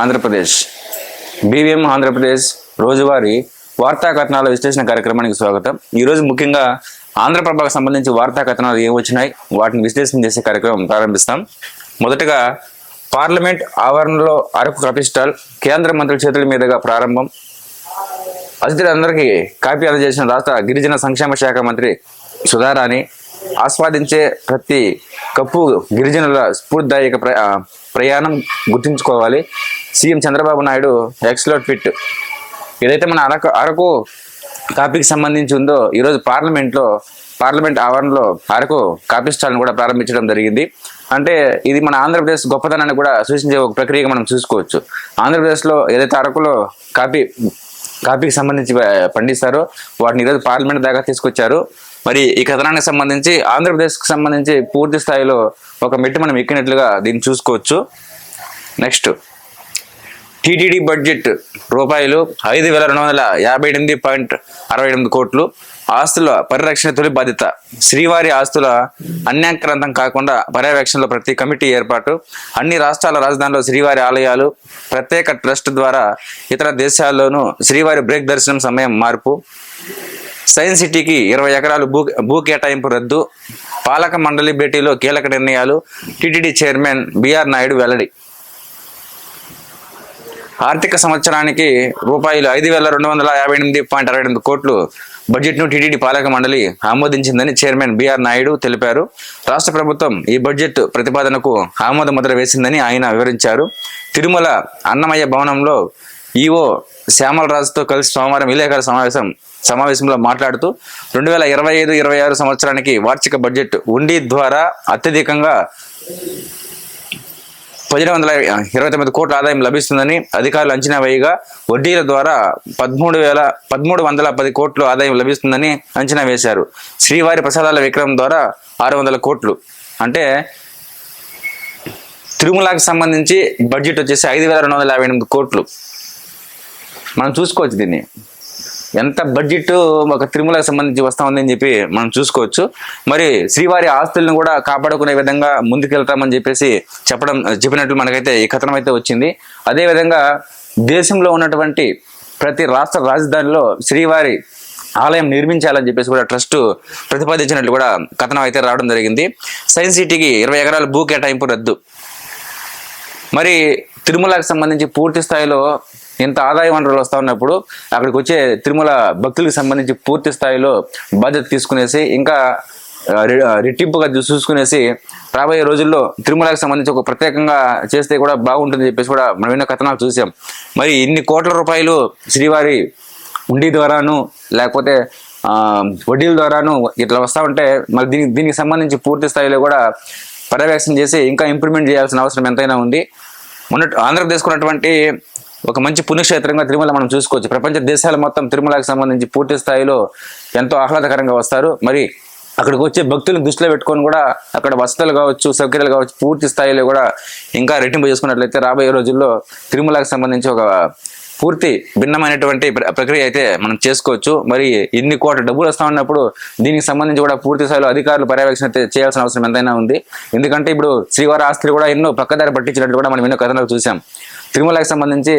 Andhra Pradesh. BVM Andhra Pradesh రోజువారీ వార్తా కథనాల విశ్లేషణ కార్యక్రమానికి స్వాగతం. ఈరోజు ముఖ్యంగా ఆంధ్రప్రభకు సంబంధించి వార్తా కథనాలు ఏం వచ్చినాయి వాటిని విశ్లేషణ చేసే కార్యక్రమం ప్రారంభిస్తాం. మొదటగా పార్లమెంట్ ఆవరణలో అరకు కపిస్టాల్ కేంద్ర మంత్రుల చేతుల మీదుగా ప్రారంభం. అతిథులందరికీ కాపీ అందజేసిన రాష్ట్ర గిరిజన సంక్షేమ శాఖ మంత్రి సుధారాణి ఆస్వాదించే ప్రతి కప్పు గిరిజనుల స్ఫూర్తిదాయక ప్రయాణం గుర్తుంచుకోవాలి. సీఎం చంద్రబాబు నాయుడు ఎక్స్లో ట్విట్. ఏదైతే మన అరకు అరకు కాపీకి సంబంధించి ఉందో ఈరోజు పార్లమెంట్లో పార్లమెంట్ ఆవరణలో అరకు కాపీ స్టాల్ని కూడా ప్రారంభించడం జరిగింది. అంటే ఇది మన ఆంధ్రప్రదేశ్ గొప్పతనాన్ని కూడా సూచించే ఒక ప్రక్రియగా మనం చూసుకోవచ్చు. ఆంధ్రప్రదేశ్లో ఏదైతే అరకులో కాపీ కాపీకి సంబంధించి పండిస్తారో వాటిని ఈరోజు పార్లమెంట్ దాకా తీసుకొచ్చారు. మరి ఈ కథనానికి సంబంధించి ఆంధ్రప్రదేశ్కి సంబంధించి పూర్తి స్థాయిలో ఒక మెట్టు మనం ఎక్కినట్లుగా దీన్ని చూసుకోవచ్చు. నెక్స్ట్. టీటీడీ బడ్జెట్ రూపాయలు ఐదు వేల రెండు వందల యాభై ఎనిమిది పాయింట్ అరవై ఎనిమిది కోట్లు. ఆస్తుల పరిరక్షణ తొలి బాధ్యత. శ్రీవారి ఆస్తుల అన్యాక్రాంతం కాకుండా పర్యవేక్షణలో ప్రతి కమిటీ ఏర్పాటు. అన్ని రాష్ట్రాల రాజధానిలో శ్రీవారి ఆలయాలు ప్రత్యేక ట్రస్ట్ ద్వారా ఇతర దేశాల్లోనూ శ్రీవారి బ్రేక్ దర్శనం సమయం మార్పు. సైన్స్ సిటీకి ఇరవై ఎకరాలు భూ భూ కేటాయింపు రద్దు. పాలక మండలి భేటీలో కీలక నిర్ణయాలు. టీటీడీ చైర్మన్ బిఆర్ నాయుడు వెల్లడి. ఆర్థిక సంవత్సరానికి రూపాయలు ఐదు వేల రెండు వందల యాభై ఎనిమిది పాయింట్ అరవై ఎనిమిది కోట్లు బడ్జెట్ను టీటీడీ పాలక మండలి ఆమోదించిందని చైర్మన్ బీఆర్ నాయుడు తెలిపారు. రాష్ట్ర ప్రభుత్వం ఈ బడ్జెట్ ప్రతిపాదనకు ఆమోద ముద్ర వేసిందని ఆయన వివరించారు. తిరుమల అన్నమయ్య భవనంలో ఈఓ శ్యామలరాజుతో కలిసి సోమవారం విలేకరుల సమావేశం సమావేశంలో మాట్లాడుతూ రెండు వేల ఇరవై ఐదు ఇరవై ఆరు సంవత్సరానికి వార్షిక బడ్జెట్ ఉండి ద్వారా అత్యధికంగా పదిహేను వందల ఇరవై తొమ్మిది కోట్ల ఆదాయం లభిస్తుందని అధికారులు అంచనా వేయగా వడ్డీల ద్వారా పదమూడు వేల పదమూడు వందల పది కోట్లు ఆదాయం లభిస్తుందని అంచనా వేశారు. శ్రీవారి ప్రసాదాల విక్రయం ద్వారా ఆరు వందల కోట్లు. అంటే తిరుమలకి సంబంధించి బడ్జెట్ వచ్చేసి ఐదు వేల రెండు వందల యాభై ఎనిమిది కోట్లు. మనం చూసుకోవచ్చు దీన్ని. ఎంత బడ్జెట్ ఒక తిరుమలకు సంబంధించి వస్తా ఉందని చెప్పి మనం చూసుకోవచ్చు. మరి శ్రీవారి ఆస్తులను కూడా కాపాడుకునే విధంగా ముందుకెళ్తామని చెప్పేసి చెప్పడం చెప్పినట్లు మనకైతే ఈ కథనం అయితే వచ్చింది. అదేవిధంగా దేశంలో ఉన్నటువంటి ప్రతి రాష్ట్ర రాజధానిలో శ్రీవారి ఆలయం నిర్మించాలని చెప్పేసి కూడా ట్రస్ట్ ప్రతిపాదించినట్లు కూడా కథనం అయితే రావడం జరిగింది. సైన్స్ సిటీకి ఇరవై ఎకరాల భూ కేటాయింపు రద్దు. మరి తిరుమలకు సంబంధించి పూర్తి స్థాయిలో ఇంత ఆదాయ వనరులు వస్తా ఉన్నప్పుడు అక్కడికి వచ్చే తిరుమల భక్తులకు సంబంధించి పూర్తి స్థాయిలో బాధ్యత తీసుకునేసి ఇంకా రె- రెట్టింపుగా చూసుకునేసి రాబోయే రోజుల్లో తిరుమలకి సంబంధించి ఒక ప్రత్యేకంగా చేస్తే కూడా బాగుంటుంది చెప్పేసి కూడా మనం ఎన్నో కథనాలు చూసాం. మరి ఇన్ని కోట్ల రూపాయలు శ్రీవారి ఉండి ద్వారాను లేకపోతే వడ్డీల ద్వారాను ఇట్లా వస్తూ ఉంటే మరి దీనికి దీనికి సంబంధించి పూర్తి స్థాయిలో కూడా పర్యవేక్షణ చేసి ఇంకా ఇంప్రూవ్మెంట్ చేయాల్సిన అవసరం ఎంతైనా ఉంది. మొన్న ఆంధ్రప్రదేశ్ ఉన్నటువంటి ఒక మంచి పుణ్యక్షేత్రంగా తిరుమల మనం చూసుకోవచ్చు. ప్రపంచ దేశాల మొత్తం తిరుమలకి సంబంధించి పూర్తి స్థాయిలో ఎంతో ఆహ్లాదకరంగా వస్తారు. మరి అక్కడికి వచ్చే భక్తులను దృష్టిలో పెట్టుకొని కూడా అక్కడ వసతులు కావచ్చు సౌకర్యాలు కావచ్చు పూర్తి స్థాయిలో కూడా ఇంకా రెట్టింపు చేసుకున్నట్లయితే రాబోయే రోజుల్లో తిరుమలకు సంబంధించి ఒక పూర్తి భిన్నమైనటువంటి ప్ర- ప్రక్రియ అయితే మనం చేసుకోవచ్చు. మరి ఇన్ని కోట్ల డబ్బులు వస్తా ఉన్నప్పుడు దీనికి సంబంధించి కూడా పూర్తి స్థాయిలో అధికారులు పర్యవేక్షణ చేయాల్సిన అవసరం ఎంతైనా ఉంది. ఎందుకంటే ఇప్పుడు శ్రీవారి ఆస్తులు కూడా ఎన్నో పక్కదారి పట్టించినట్టు కూడా మనం ఎన్నో కథనాలు చూసాం తిరుమలకి సంబంధించి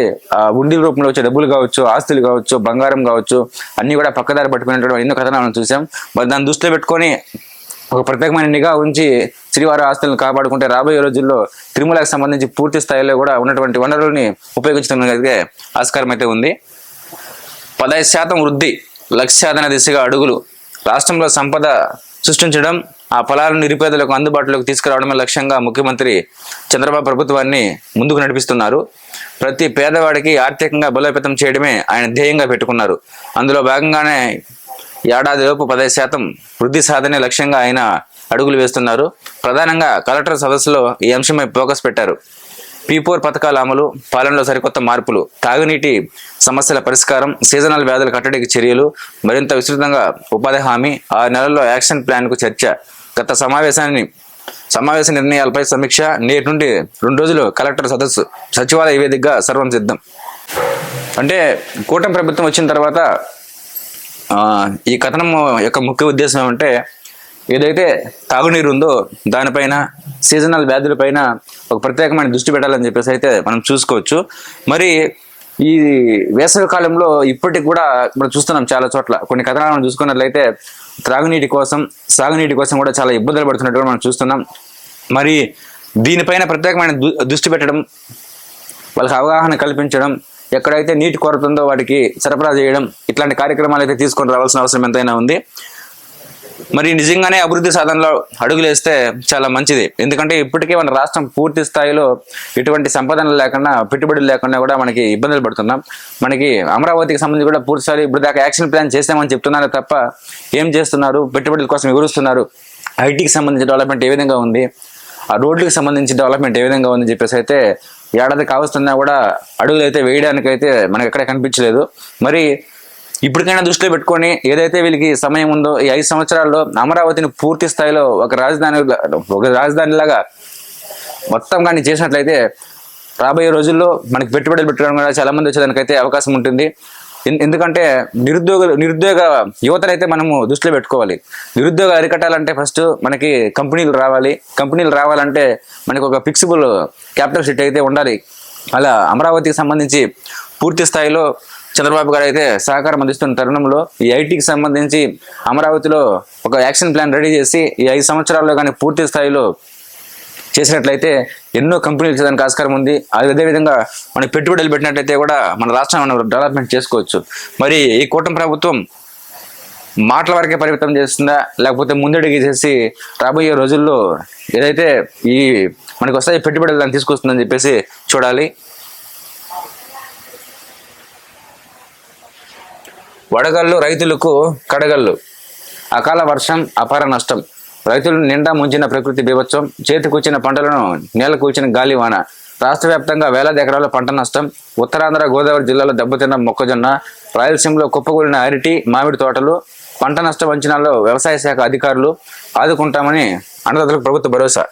ఉండి రూపంలో వచ్చే డబ్బులు కావచ్చు ఆస్తులు కావచ్చు బంగారం కావచ్చు అన్ని కూడా పక్కదారి పట్టుకునేటువంటి ఎన్నో కథనాలను చూసాం మరి దాన్ని దృష్టిలో పెట్టుకొని ఒక ప్రత్యేకమైన నిఘా ఉంచి శ్రీవారి ఆస్తులను కాపాడుకుంటే రాబోయే రోజుల్లో తిరుమలకు సంబంధించి పూర్తి స్థాయిలో కూడా ఉన్నటువంటి వనరుల్ని ఉపయోగించడానికి ఆస్కారం అయితే ఉంది. పదహైదు శాతం వృద్ధి లక్ష్యాధన దిశగా అడుగులు. రాష్ట్రంలో సంపద సృష్టించడం ఆ ఫలాలను నిరుపేదలకు అందుబాటులోకి తీసుకురావడమే లక్ష్యంగా ముఖ్యమంత్రి చంద్రబాబు ప్రభుత్వాన్ని ముందుకు నడిపిస్తున్నారు. ప్రతి పేదవాడికి ఆర్థికంగా బలోపేతం చేయడమే ఆయన ధ్యేయంగా పెట్టుకున్నారు. అందులో భాగంగానే ఏడాదిలోపు పదహైదు శాతం వృద్ధి సాధనే లక్ష్యంగా ఆయన అడుగులు వేస్తున్నారు. ప్రధానంగా కలెక్టర్ సదస్సులో ఈ అంశంపై ఫోకస్ పెట్టారు. పీపోర్ పథకాల అమలు పాలనలో సరికొత్త మార్పులు తాగునీటి సమస్యల పరిష్కారం సీజనల్ వ్యాధుల కట్టడికి చర్యలు మరింత విస్తృతంగా ఉపాధి హామీ ఆ నెలల్లో యాక్షన్ ప్లాన్కు చర్చ గత సమావేశాన్ని సమావేశ నిర్ణయాలపై సమీక్ష నేటి నుండి రెండు రోజులు కలెక్టర్ సదస్సు సచివాలయ వేదికగా సర్వం సిద్ధం. అంటే కూటమి ప్రభుత్వం వచ్చిన తర్వాత ఈ కథనం యొక్క ముఖ్య ఉద్దేశం అంటే ఏదైతే తాగునీరు ఉందో దానిపైన సీజనల్ వ్యాధులపైన ఒక ప్రత్యేకమైన దృష్టి పెట్టాలని చెప్పేసి అయితే మనం చూసుకోవచ్చు. మరి ఈ వేసవి కాలంలో ఇప్పటికి కూడా మనం చూస్తున్నాం చాలా చోట్ల. కొన్ని కథనాలను చూసుకున్నట్లయితే త్రాగునీటి కోసం సాగునీటి కోసం కూడా చాలా ఇబ్బందులు పడుతున్నట్టు మనం చూస్తున్నాం. మరి దీనిపైన ప్రత్యేకమైన దు- దృష్టి పెట్టడం వాళ్ళకి అవగాహన కల్పించడం ఎక్కడైతే నీటి కొరత ఉందో వాటికి సరఫరా చేయడం ఇట్లాంటి కార్యక్రమాలు అయితే తీసుకొని రావాల్సిన అవసరం ఎంతైనా ఉంది. మరి నిజంగానే అభివృద్ధి సాధనలో అడుగులేస్తే చాలా మంచిది. ఎందుకంటే ఇప్పటికే మన రాష్ట్రం పూర్తి స్థాయిలో ఎటువంటి సంపాదనలు లేకుండా పెట్టుబడులు లేకుండా కూడా మనకి ఇబ్బందులు పడుతున్నాం. మనకి అమరావతికి సంబంధించి కూడా పూర్తి స్థాయి ఇప్పుడు దాకా యాక్షన్ ప్లాన్ చేస్తామని చెప్తున్నారు తప్ప ఏం చేస్తున్నారు? పెట్టుబడుల కోసం ఎగురుస్తున్నారు. ఐటీకి సంబంధించిన డెవలప్మెంట్ ఏ విధంగా ఉంది? ఆ రోడ్లకు సంబంధించి డెవలప్మెంట్ ఏ విధంగా ఉందని చెప్పేసి అయితే ఏడాది కావస్తున్నా కూడా అడుగులు అయితే వేయడానికైతే మనకు ఎక్కడ కనిపించలేదు. మరి ఇప్పటికైనా దృష్టిలో పెట్టుకొని ఏదైతే వీళ్ళకి సమయం ఉందో ఈ ఐదు సంవత్సరాల్లో అమరావతిని పూర్తి స్థాయిలో ఒక రాజధాని ఒక రాజధానిలాగా మొత్తం కానీ చేసినట్లయితే రాబోయే రోజుల్లో మనకి పెట్టుబడులు పెట్టడం కూడా చాలా మంది వచ్చేదానికైతే అవకాశం ఉంటుంది. ఎందుకంటే నిరుద్యోగ నిరుద్యోగ యువతనైతే మనము దృష్టిలో పెట్టుకోవాలి. నిరుద్యోగ అరికట్టాలంటే ఫస్ట్ మనకి కంపెనీలు రావాలి. కంపెనీలు రావాలంటే మనకి ఒక ఫిక్సిబుల్ క్యాపిటల్ సిటీ అయితే ఉండాలి. అలా అమరావతికి సంబంధించి పూర్తి స్థాయిలో చంద్రబాబు గారు అయితే సహకారం అందిస్తున్న తరుణంలో ఈ ఐటీకి సంబంధించి అమరావతిలో ఒక యాక్షన్ ప్లాన్ రెడీ చేసి ఈ ఐదు సంవత్సరాల్లో కానీ పూర్తి స్థాయిలో చేసినట్లయితే ఎన్నో కంపెనీలు చేయడానికి ఆస్కారం ఉంది. అదేవిధంగా మనకి పెట్టుబడులు పెట్టినట్లయితే కూడా మన రాష్ట్రం మనం డెవలప్మెంట్ చేసుకోవచ్చు. మరి ఈ కూటమి ప్రభుత్వం మాటల వరకే పరిమితం చేస్తుందా? లేకపోతే ముందడుగు చేసి రాబోయే రోజుల్లో ఏదైతే ఈ మనకు వస్తాయి పెట్టుబడులు దాన్ని తీసుకొస్తుందని చెప్పేసి చూడాలి. వడగళ్ళు రైతులకు కడగళ్ళు. అకాల వర్షం అపార నష్టం. రైతులు నిండా ముంచిన ప్రకృతి బీభత్సం చేతికొచ్చిన పంటలను నేల కూల్చిన గాలి వాన. రాష్ట్ర వ్యాప్తంగా వేలాది ఎకరాల పంట నష్టం ఉత్తరాంధ్ర గోదావరి జిల్లాలో దెబ్బతిన్న మొక్కజొన్న రాయలసీమలో కుప్పకూలిన అరటి మామిడి తోటలు పంట నష్టం అంచనాల్లో వ్యవసాయ శాఖ అధికారులు ఆదుకుంటామని అన్నదాతలకు ప్రభుత్వ భరోసా.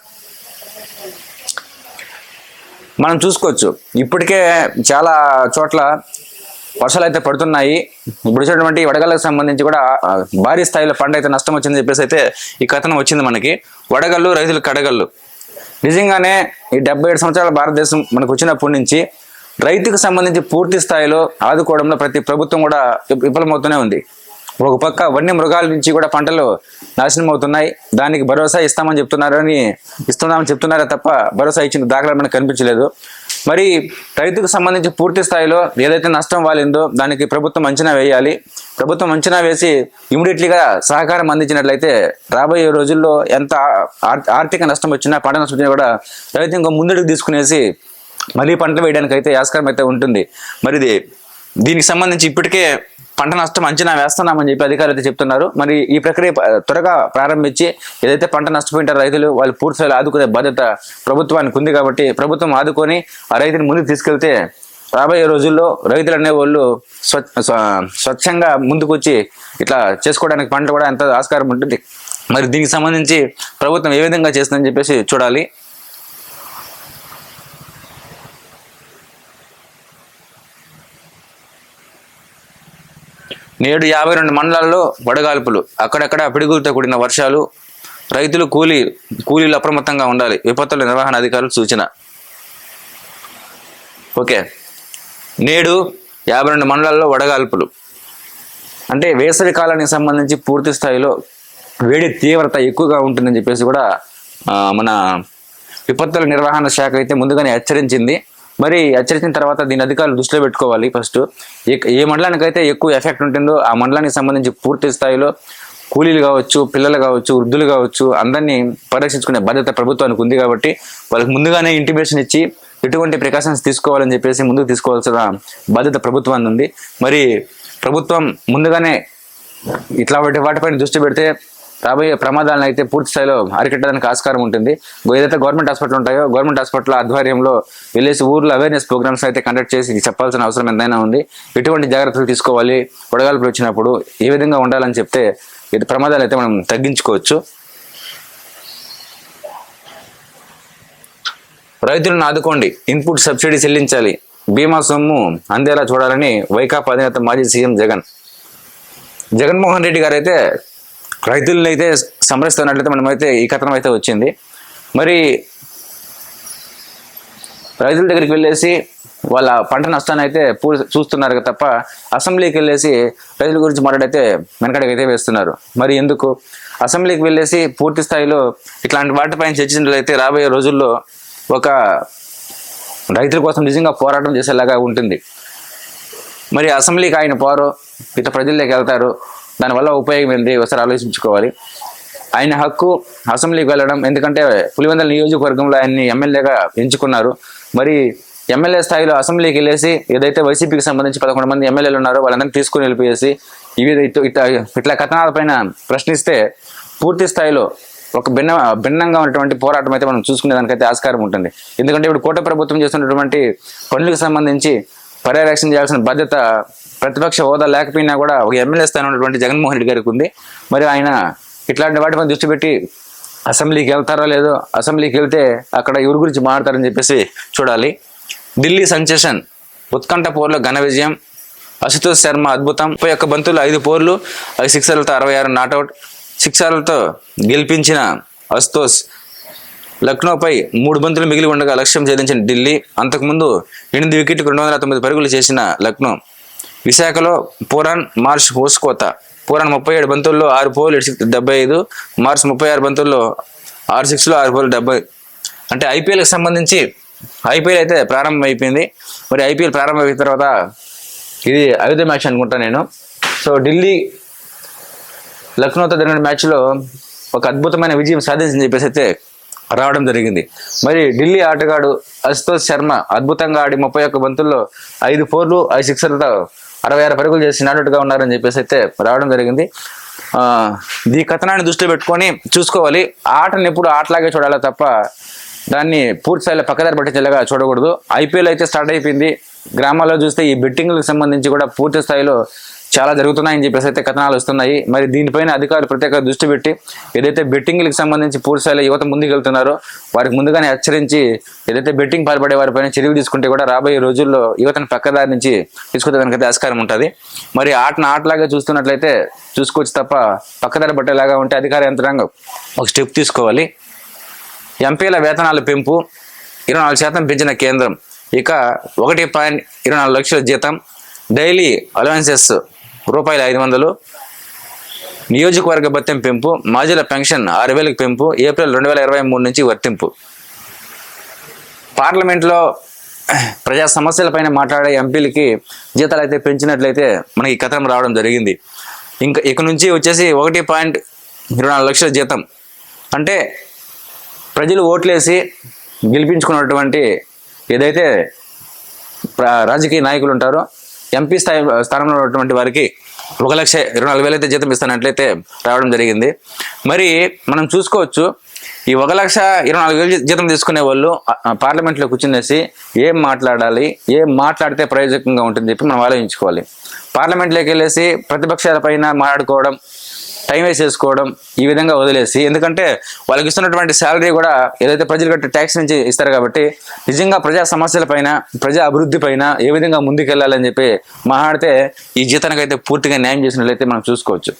మనం చూసుకోవచ్చు. ఇప్పటికే చాలా చోట్ల వర్షాలు అయితే పడుతున్నాయి. ఇప్పుడు వచ్చినటువంటి వడగళ్ళకు సంబంధించి కూడా భారీ స్థాయిలో పంట అయితే నష్టం వచ్చిందని చెప్పేసి అయితే ఈ కథనం వచ్చింది మనకి. వడగళ్ళు రైతులు కడగళ్ళు. నిజంగానే ఈ డెబ్బై ఏడు సంవత్సరాల భారతదేశం మనకు వచ్చినప్పటి నుంచి రైతుకు సంబంధించి పూర్తి స్థాయిలో ఆదుకోవడంలో ప్రతి ప్రభుత్వం కూడా విఫలమవుతూనే ఉంది. ఒక పక్క వన్య మృగాల నుంచి కూడా పంటలు నాశనం అవుతున్నాయి దానికి భరోసా ఇస్తామని చెప్తున్నారని ఇస్తున్నామని చెప్తున్నారే తప్ప భరోసా ఇచ్చిన దాఖలా మనకు కనిపించలేదు. మరి రైతుకు సంబంధించి పూర్తి స్థాయిలో ఏదైతే నష్టం వాలిందో దానికి ప్రభుత్వం అంచనా వేయాలి. ప్రభుత్వం అంచనా వేసి ఇమీడియట్లీగా సహకారం అందించినట్లయితే రాబోయే రోజుల్లో ఎంత ఆర్- ఆర్థిక నష్టం వచ్చినా పంట నష్టం వచ్చినా కూడా రైతు ఇంకా ముందడుగు తీసుకునేసి మళ్ళీ పంటలు వేయడానికి అయితే ఆస్కారం అయితే ఉంటుంది. మరి ఇది దీనికి సంబంధించి ఇప్పటికే పంట నష్టం అంచనా వేస్తున్నామని చెప్పి అధికారులు అయితే చెప్తున్నారు. మరి ఈ ప్రక్రియ త్వరగా ప్రారంభించి ఏదైతే పంట నష్టపోయింటారో రైతులు వాళ్ళు పూర్తిస్థాయిలో ఆదుకునే బాధ్యత ప్రభుత్వానికి ఉంది కాబట్టి ప్రభుత్వం ఆదుకొని ఆ రైతుని ముందుకు తీసుకెళ్తే రాబోయే రోజుల్లో రైతులు అనేవాళ్ళు స్వచ్ఛంగా ముందుకొచ్చి ఇట్లా చేసుకోవడానికి పంట కూడా ఎంత ఆస్కారం ఉంటుంది. మరి దీనికి సంబంధించి ప్రభుత్వం ఏ విధంగా చేస్తుందని చెప్పేసి చూడాలి. నేడు యాభై రెండు మండలాల్లో వడగాల్పులు. అక్కడక్కడ పిడుగులతో కూడిన వర్షాలు రైతులు కూలీ కూలీలు అప్రమత్తంగా ఉండాలి. విపత్తుల నిర్వహణ అధికారులు సూచన. ఓకే. నేడు యాభై రెండు మండలాల్లో వడగాల్పులు. అంటే వేసవి కాలానికి సంబంధించి పూర్తి స్థాయిలో వేడి తీవ్రత ఎక్కువగా ఉంటుందని చెప్పేసి కూడా మన విపత్తుల నిర్వహణ శాఖ అయితే ముందుగానే హెచ్చరించింది. మరి హెచ్చరించిన తర్వాత దీని అధికారులు దృష్టిలో పెట్టుకోవాలి ఫస్ట్ ఏ- ఏ మండలానికి అయితే ఎక్కువ ఎఫెక్ట్ ఉంటుందో ఆ మండలానికి సంబంధించి పూర్తి స్థాయిలో కూలీలు కావచ్చు పిల్లలు కావచ్చు వృద్ధులు కావచ్చు అందరినీ పరీక్షించుకునే బాధ్యత ప్రభుత్వానికి ఉంది కాబట్టి వాళ్ళకి ముందుగానే ఇంటిమేషన్ ఇచ్చి ఎటువంటి ప్రికాషన్స్ తీసుకోవాలని చెప్పేసి ముందుకు తీసుకోవాల్సిన బాధ్యత ప్రభుత్వానికి ఉంది. మరి ప్రభుత్వం ముందుగానే ఇట్లా వాటి వాటిపైన దృష్టి పెడితే రాబోయే ప్రమాదాలను అయితే పూర్తి స్థాయిలో అరికట్టడానికి ఆస్కారం ఉంటుంది. ఏదైతే గవర్నమెంట్ హాస్పిటల్ ఉంటాయో గవర్నమెంట్ హాస్పిటల్ ఆధ్వర్యంలో వెళ్ళేసి ఊర్లో అవేర్నెస్ ప్రోగ్రామ్స్ అయితే కండక్ట్ చేసి చెప్పాల్సిన అవసరం ఎంతైనా ఉంది. ఎటువంటి జాగ్రత్తలు తీసుకోవాలి? వడగాల్పులు వచ్చినప్పుడు ఏ విధంగా ఉండాలని చెప్తే ఇది ప్రమాదాలు అయితే మనం తగ్గించుకోవచ్చు. రైతులను ఆదుకోండి. ఇన్పుట్ సబ్సిడీ చెల్లించాలి. బీమా సొమ్ము అందేలా చూడాలని వైకాపా అధినేత మాజీ సీఎం జగన్. జగన్మోహన్ రెడ్డి గారు అయితే రైతులను అయితే సమరస్తున్నట్లయితే మనమైతే ఈ కథనం అయితే వచ్చింది. మరి రైతుల దగ్గరికి వెళ్ళేసి వాళ్ళ పంట నష్టాన్ని అయితే పూ చూస్తున్నారు కదా తప్ప అసెంబ్లీకి వెళ్ళేసి రైతుల గురించి మాట్లాడైతే వెనకడికి అయితే వేస్తున్నారు. మరి ఎందుకు? అసెంబ్లీకి వెళ్ళేసి పూర్తి స్థాయిలో ఇట్లాంటి వాటిపైన చర్చించినట్లయితే రాబోయే రోజుల్లో ఒక రైతుల కోసం నిజంగా పోరాటం చేసేలాగా ఉంటుంది. మరి అసెంబ్లీకి ఆయన పోరు ఇతర ప్రజల్లోకి వెళ్తారు. దానివల్ల ఉపయోగం ఏంటి ఒకసారి ఆలోచించుకోవాలి. ఆయన హక్కు అసెంబ్లీకి వెళ్ళడం ఎందుకంటే పులివెందుల నియోజకవర్గంలో ఆయన్ని ఎమ్మెల్యేగా ఎంచుకున్నారు. మరి ఎమ్మెల్యే స్థాయిలో అసెంబ్లీకి వెళ్ళేసి ఏదైతే వైసీపీకి సంబంధించి పదకొండు మంది ఎమ్మెల్యేలు ఉన్నారో వాళ్ళందరినీ తీసుకుని వెళ్ళిపోయేసి ఇవి ఇట్లా ఇట్లా కథనాల పైన ప్రశ్నిస్తే పూర్తి స్థాయిలో ఒక భిన్న భిన్నంగా ఉన్నటువంటి పోరాటం అయితే మనం చూసుకునే దానికైతే ఆస్కారం ఉంటుంది. ఎందుకంటే ఇప్పుడు కోట ప్రభుత్వం చేస్తున్నటువంటి పనులకు సంబంధించి పర్యవేక్షణ చేయాల్సిన బాధ్యత ప్రతిపక్ష హోదా లేకపోయినా కూడా ఒక ఎమ్మెల్యే స్థానం ఉన్నటువంటి జగన్మోహన్ రెడ్డి గారికి ఉంది. మరి ఆయన ఇట్లాంటి వాటిపై దృష్టి పెట్టి అసెంబ్లీకి వెళ్తారో లేదో అసెంబ్లీకి వెళ్తే అక్కడ ఎవరి గురించి మాట్లాడతారని చెప్పేసి చూడాలి. ఢిల్లీ సంచేషన్ ఉత్కంఠ పోర్లో ఘన విజయం అశుతోష్ శర్మ అద్భుతం. ముప్పై ఒక్క బంతులు ఐదు పోర్లు ఐదు సిక్సర్లతో అరవై ఆరు నాట్అవుట్. సిక్సర్లతో గెలిపించిన అశుతోష్ లక్నోపై మూడు బంతులు మిగిలి ఉండగా లక్ష్యం ఛేదించిన ఢిల్లీ అంతకుముందు ఎనిమిది వికెట్లకు రెండు వందల తొమ్మిది పరుగులు చేసిన లక్నో. విశాఖలో పూరాన్ మార్ష్ హోస్కోత పూరాన్ ముప్పై ఏడు బంతుల్లో ఆరు పోలు ఏడు సిక్స్ డెబ్బై ఐదు. మార్చ్ ముప్పై ఆరు బంతుల్లో ఆరు సిక్స్లో ఆరు పోలు డెబ్బై. అంటే ఐపీఎల్కి సంబంధించి ఐపీఎల్ అయితే ప్రారంభం అయిపోయింది మరి ఐపీఎల్ ప్రారంభం అయిన తర్వాత ఇది ఐదో మ్యాచ్ అనుకుంటా నేను. సో ఢిల్లీ లక్నోతో జరిగిన మ్యాచ్లో ఒక అద్భుతమైన విజయం సాధించని చెప్పేసి అయితే రావడం జరిగింది. మరి ఢిల్లీ ఆటగాడు అశుతోష్ శర్మ అద్భుతంగా ఆడి ముప్పై ఒక్క బంతుల్లో ఐదు ఫోర్లు ఐదు సిక్సర్లతో అరవై ఆరు పరుగులు చేసి నాటుగా ఉన్నారని చెప్పేసి అయితే రావడం జరిగింది. ఈ కథనాన్ని దృష్టిలో పెట్టుకొని చూసుకోవాలి. ఆటను ఎప్పుడు ఆటలాగే చూడాలి తప్ప దాన్ని పూర్తి స్థాయిలో పక్కదారి పట్టించేలాగా చూడకూడదు. ఐపీఎల్ అయితే స్టార్ట్ అయిపోయింది. గ్రామాల్లో చూస్తే ఈ బెట్టింగ్లకు సంబంధించి కూడా పూర్తి స్థాయిలో చాలా జరుగుతున్నాయని చెప్పేసి అయితే కథనాలు వస్తున్నాయి. మరి దీనిపైన అధికారులు ప్రత్యేక దృష్టి పెట్టి ఏదైతే బెట్టింగ్లకు సంబంధించి పూర్తిస్థాయిలో యువత ముందుకు వెళ్తున్నారో వారికి ముందుగానే హెచ్చరించి ఏదైతే బెట్టింగ్ పాల్పడే వారిపైన చర్యలు తీసుకుంటే కూడా రాబోయే రోజుల్లో యువతను పక్కదారి నుంచి తీసుకునేదానికైతే ఆస్కారం ఉంటుంది. మరి ఆటను ఆటలాగా చూస్తున్నట్లయితే చూసుకోవచ్చు తప్ప పక్కదారి పట్టేలాగా ఉంటే అధికార యంత్రాంగం ఒక స్టెప్ తీసుకోవాలి. ఎంపీల వేతనాల పెంపు ఇరవై నాలుగు శాతం పెంచిన కేంద్రం. ఇక ఒకటి పాయింట్ ఇరవై నాలుగు లక్షల జీతం. డైలీ అలవెన్సెస్ రూపాయలు ఐదు వందలు. నియోజకవర్గ భత్యం పెంపు మాజీల పెన్షన్ ఆరు వేలకు పెంపు ఏప్రిల్ రెండు వేల ఇరవై మూడు నుంచి వర్తింపు. పార్లమెంట్లో ప్రజా సమస్యలపైన మాట్లాడే ఎంపీలకి జీతాలు అయితే పెంచినట్లయితే మనకి కథనం రావడం జరిగింది. ఇంకా ఇక నుంచి వచ్చేసి ఒకటి పాయింట్ ఇరవై నాలుగు లక్షల జీతం. అంటే ప్రజలు ఓట్లేసి గెలిపించుకున్నటువంటి ఏదైతే రాజకీయ నాయకులు ఉంటారో ఎంపీ స్థాయి స్థానంలో ఉన్నటువంటి వారికి ఒక లక్ష ఇరవై నాలుగు వేలైతే జీతం ఇస్తానట్లయితే రావడం జరిగింది. మరి మనం చూసుకోవచ్చు ఈ ఒక లక్ష ఇరవై నాలుగు వేలు జీతం తీసుకునే వాళ్ళు పార్లమెంట్లో కూర్చునేసి ఏం మాట్లాడాలి ఏం మాట్లాడితే ప్రయోజకంగా ఉంటుంది చెప్పి మనం ఆలోచించుకోవాలి. పార్లమెంట్లోకి వెళ్ళేసి ప్రతిపక్షాల పైన మాట్లాడుకోవడం టైం వేసేసుకోవడం చేసుకోవడం ఈ విధంగా వదిలేసి ఎందుకంటే వాళ్ళకి ఇస్తున్నటువంటి శాలరీ కూడా ఏదైతే ప్రజలు కట్టే ట్యాక్స్ నుంచి ఇస్తారు కాబట్టి నిజంగా ప్రజా సమస్యల పైన ప్రజా అభివృద్ధి పైన ఏ విధంగా ముందుకెళ్ళాలని చెప్పి మాట్లాడితే ఈ జీతానికి అయితే పూర్తిగా న్యాయం చేసినట్లయితే మనం చూసుకోవచ్చు.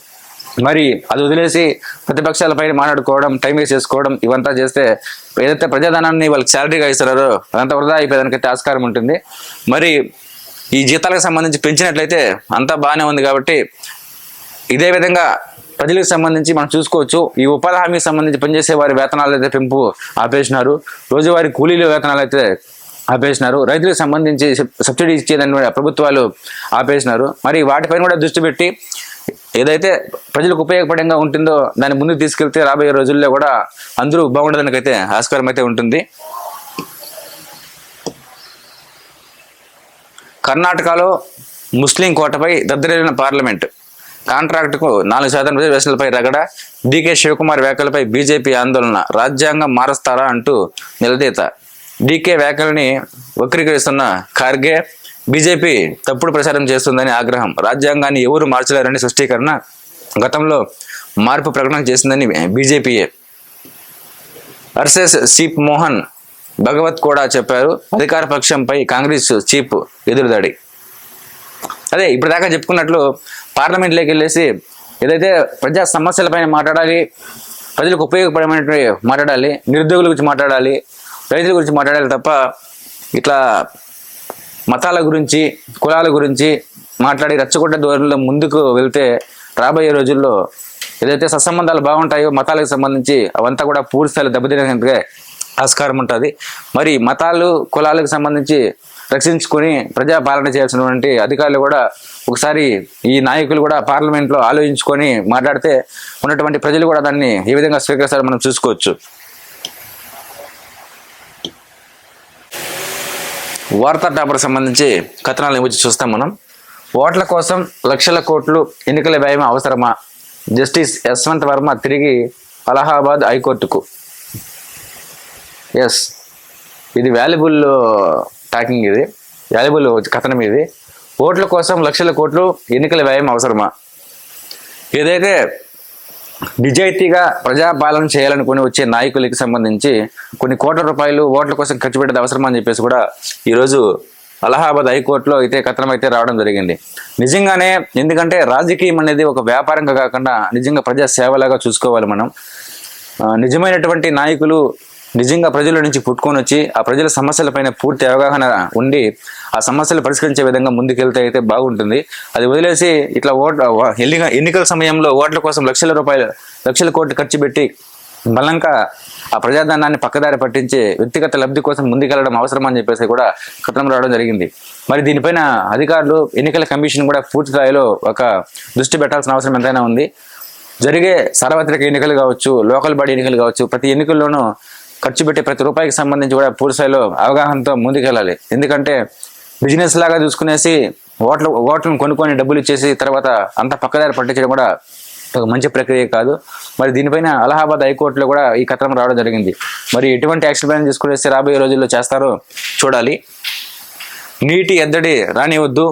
మరి అది వదిలేసి ప్రతిపక్షాలపై మాట్లాడుకోవడం టైం వేస్ట్ చేసుకోవడం ఇవంతా చేస్తే ఏదైతే ప్రజాధనాన్ని వాళ్ళకి శాలరీగా ఇస్తున్నారో అదంతా వృధా అయిపోయేదానికైతే ఆస్కారం ఉంటుంది. మరి ఈ జీతాలకు సంబంధించి పెంచినట్లయితే అంతా బాగానే ఉంది కాబట్టి ఇదే విధంగా ప్రజలకు సంబంధించి మనం చూసుకోవచ్చు. ఈ ఉపాధి హామీకి సంబంధించి పనిచేసే వారి వేతనాలు అయితే పెంపు ఆపేసినారు. రోజువారీ కూలీల వేతనాలు అయితే ఆపేసినారు. రైతులకు సంబంధించి సబ్సిడీ ఇచ్చేదని ప్రభుత్వాలు ఆపేసినారు. మరి వాటిపైన కూడా దృష్టి పెట్టి ఏదైతే ప్రజలకు ఉపయోగపడంగా ఉంటుందో దాన్ని ముందుకు తీసుకెళ్తే రాబోయే రోజుల్లో కూడా అందరూ బాగుండదానికైతే ఆస్కారం అయితే ఉంటుంది. కర్ణాటకలో ముస్లిం కోటపై దద్దరైన పార్లమెంట్. కాంట్రాక్టుకు నాలుగు శాతం రిజర్వేషన్లపై రగడ డీకే శివకుమార్ వ్యాఖ్యలపై బీజేపీ ఆందోళన రాజ్యాంగం మారుస్తారా అంటూ నిలదీత. డీకే వ్యాఖ్యలని వక్రీకరిస్తున్న ఖార్గే బీజేపీ తప్పుడు ప్రచారం చేస్తుందని ఆగ్రహం. రాజ్యాంగాన్ని ఎవరు మార్చలేరని స్పష్టీకరణ గతంలో మార్పు ప్రకటన చేసిందని బీజేపీయే. అర్సెస్ చీఫ్ మోహన్ భగవత్ కూడా చెప్పారు అధికార పక్షంపై కాంగ్రెస్ చీఫ్ ఎదురుదాడి. అదే ఇప్పుడు దాకా చెప్పుకున్నట్లు పార్లమెంట్లోకి వెళ్ళేసి ఏదైతే ప్రజా సమస్యలపైన మాట్లాడాలి ప్రజలకు ఉపయోగపడమైనటువంటి మాట్లాడాలి నిరుద్యోగుల గురించి మాట్లాడాలి రైతుల గురించి మాట్లాడాలి తప్ప ఇట్లా మతాల గురించి కులాల గురించి మాట్లాడి రచ్చగొట్ట ధోరణిలో ముందుకు వెళ్తే రాబోయే రోజుల్లో ఏదైతే సత్సంబంధాలు బాగుంటాయో మతాలకు సంబంధించి అవంతా కూడా పూర్తి స్థాయిలో దెబ్బతినగా ఆస్కారం ఉంటుంది. మరి మతాలు కులాలకు సంబంధించి రక్షించుకొని ప్రజాపాలన చేయాల్సినటువంటి అధికారులు కూడా ఒకసారి ఈ నాయకులు కూడా పార్లమెంట్లో ఆలోచించుకొని మాట్లాడితే ఉన్నటువంటి ప్రజలు కూడా దాన్ని ఏ విధంగా స్వీకరిస్తారో మనం చూసుకోవచ్చు. వార్తా టాపర్ సంబంధించి కథనాలను వచ్చి చూస్తాం మనం. ఓట్ల కోసం లక్షల కోట్లు ఎన్నికల వ్యయం అవసరమా? జస్టిస్ యశ్వంత్ వర్మ తిరిగి అలహాబాద్ హైకోర్టుకు. ఎస్ ఇది వాల్యుబుల్ టాకింగ్ ఇది. వాల్యుబుల్ కథనం ఇది. ఓట్ల కోసం లక్షల కోట్లు ఎన్నికల వ్యయం అవసరమా? ఏదైతే నిజాయితీగా ప్రజాపాలన చేయాలనుకుని వచ్చే నాయకులకి సంబంధించి కొన్ని కోట్ల రూపాయలు ఓట్ల కోసం ఖర్చు పెట్టేది అవసరమని చెప్పేసి కూడా ఈరోజు అలహాబాద్ హైకోర్టులో అయితే కథనం అయితే రావడం జరిగింది. నిజంగానే ఎందుకంటే రాజకీయం అనేది ఒక వ్యాపారంగా కాకుండా నిజంగా ప్రజా సేవలాగా చూసుకోవాలి మనం. నిజమైనటువంటి నాయకులు నిజంగా ప్రజల నుంచి పుట్టుకొని వచ్చి ఆ ప్రజల సమస్యలపైన పూర్తి అవగాహన ఉండి ఆ సమస్యలు పరిష్కరించే విధంగా ముందుకెళ్తే అయితే బాగుంటుంది. అది వదిలేసి ఇట్లా ఓట్ ఎన్నిక ఎన్నికల సమయంలో ఓట్ల కోసం లక్షల రూపాయలు లక్షల కోట్లు ఖర్చు పెట్టి బలంగా ఆ ప్రజాధనాన్ని పక్కదారి పట్టించి వ్యక్తిగత లబ్ధి కోసం ముందుకెళ్ళడం అవసరం అని చెప్పేసి కూడా కథనం రావడం జరిగింది. మరి దీనిపైన అధికారులు ఎన్నికల కమిషన్ కూడా పూర్తి స్థాయిలో ఒక దృష్టి పెట్టాల్సిన అవసరం ఎంతైనా ఉంది. జరిగే సార్వత్రిక ఎన్నికలు కావచ్చు లోకల్ బాడీ ఎన్నికలు కావచ్చు ప్రతి ఎన్నికల్లోనూ ఖర్చు పెట్టే ప్రతి రూపాయికి సంబంధించి కూడా పూర్తి స్థాయిలో అవగాహనతో ముందుకెళ్ళాలి. ఎందుకంటే బిజినెస్ లాగా చూసుకునేసి ఓట్లు ఓట్లను కొనుక్కొని డబ్బులు ఇచ్చేసి తర్వాత అంత పక్కదారి పట్టించడం కూడా ఒక మంచి ప్రక్రియ కాదు. మరి దీనిపైన అలహాబాద్ హైకోర్టులో కూడా ఈ కథనం రావడం జరిగింది. మరి ఎటువంటి యాక్షన్ ప్లాన్ తీసుకునేసి రాబోయే రోజుల్లో చేస్తారో చూడాలి. నీటి ఎద్దడి రానివద్దు.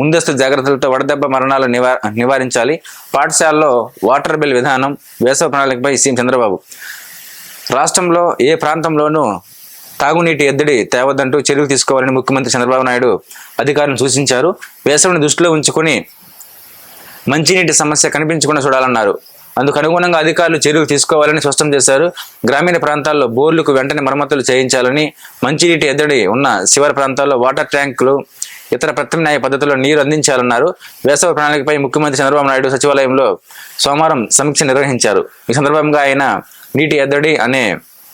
ముందస్తు జాగ్రత్తలతో వడదెబ్బ మరణాలు నివా నివారించాలి. పాఠశాలలో వాటర్ బిల్ విధానం వేసవ ప్రణాళికపై సీఎం చంద్రబాబు. రాష్ట్రంలో ఏ ప్రాంతంలోనూ తాగునీటి ఎద్దడి తేవద్దంటూ చర్యలు తీసుకోవాలని ముఖ్యమంత్రి చంద్రబాబు నాయుడు అధికారులను సూచించారు. వేసవిని దృష్టిలో ఉంచుకొని మంచినీటి సమస్య కనిపించకుండా చూడాలన్నారు. అందుకు అనుగుణంగా అధికారులు చర్యలు తీసుకోవాలని స్పష్టం చేశారు. గ్రామీణ ప్రాంతాల్లో బోర్లకు వెంటనే మరమ్మతులు చేయించాలని మంచినీటి ఎద్దడి ఉన్న శివారు ప్రాంతాల్లో వాటర్ ట్యాంకులు ఇతర ప్రత్యామ్నాయ పద్ధతుల్లో నీరు అందించాలన్నారు. వేసవి ప్రణాళికపై ముఖ్యమంత్రి చంద్రబాబు నాయుడు సచివాలయంలో సోమవారం సమీక్ష నిర్వహించారు. ఈ సందర్భంగా ఆయన నీటి ఎద్దడి అనే